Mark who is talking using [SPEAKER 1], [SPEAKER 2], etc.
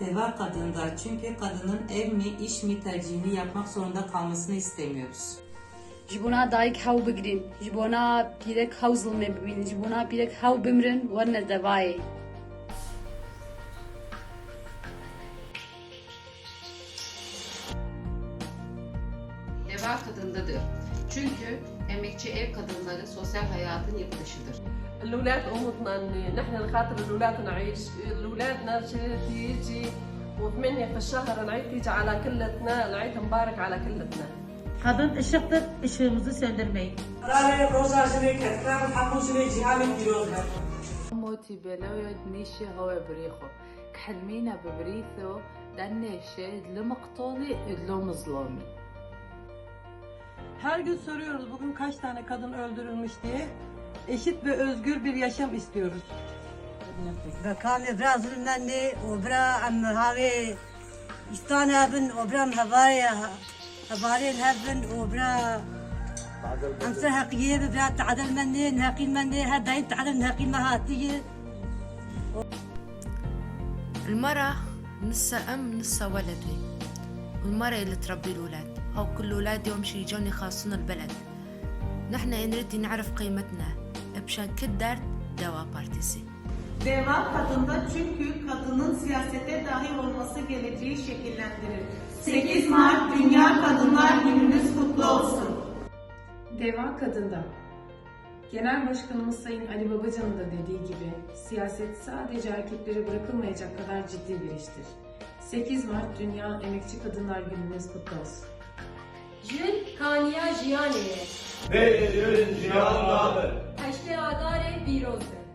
[SPEAKER 1] Deva kadında çünkü kadının ev mi iş mi tercihini yapmak zorunda kalmasını istemiyoruz.
[SPEAKER 2] hew bigirin ji bona pîrek hew zilmê bibînin ji bona pîrek hew bimirin werne devayê
[SPEAKER 3] Deva kadındadır. Çünkü emekçi ev kadınları sosyal hayatın yapılışıdır.
[SPEAKER 4] الأولاد أمتنا نحن نخاطر الأولاد نعيش الأولادنا تيجي وثمانية في الشهر العيد تيجي على كلتنا العيد مبارك على كلتنا
[SPEAKER 5] Kadın ışıktır, ışığımızı söndürmeyin.
[SPEAKER 6] موتي بلويد نيشي هو بريخو كحلمينا ببريثو دنيشي لمقطولي ادلو مظلومي
[SPEAKER 7] Her gün soruyoruz bugün kaç tane kadın öldürülmüş diye. Eşit ve özgür bir yaşam istiyoruz.
[SPEAKER 8] بكان براز لنني وبرا ام هاوي استان هبن وبرا هواي هواي هبن وبرا ام سهقيه ببرا تعدل مني نهقي مني هداين تعدل نهقي ما هاتي
[SPEAKER 9] المرأة نصها أم نصها ولد هي والمرأة اللي تربي الأولاد أو كل أولاد يوم شي يجون يخلصون البلد نحن نريد نعرف قيمتنا بشان كل دار دوا بارتيسي
[SPEAKER 10] Deva kadında çünkü kadının siyasete dahil olması geleceği şekillendirir. 8 Mart Dünya Kadınlar Gününüz kutlu olsun.
[SPEAKER 11] Deva kadında. Genel Başkanımız Sayın Ali Babacan'ın da dediği gibi siyaset sadece erkeklere bırakılmayacak kadar ciddi bir iştir. 8 Mart Dünya Emekçi Kadınlar Gününüz kutlu olsun.
[SPEAKER 2] Jin kaniya jiyanê ye
[SPEAKER 12] Ve cihan
[SPEAKER 2] heşte adare pîroz be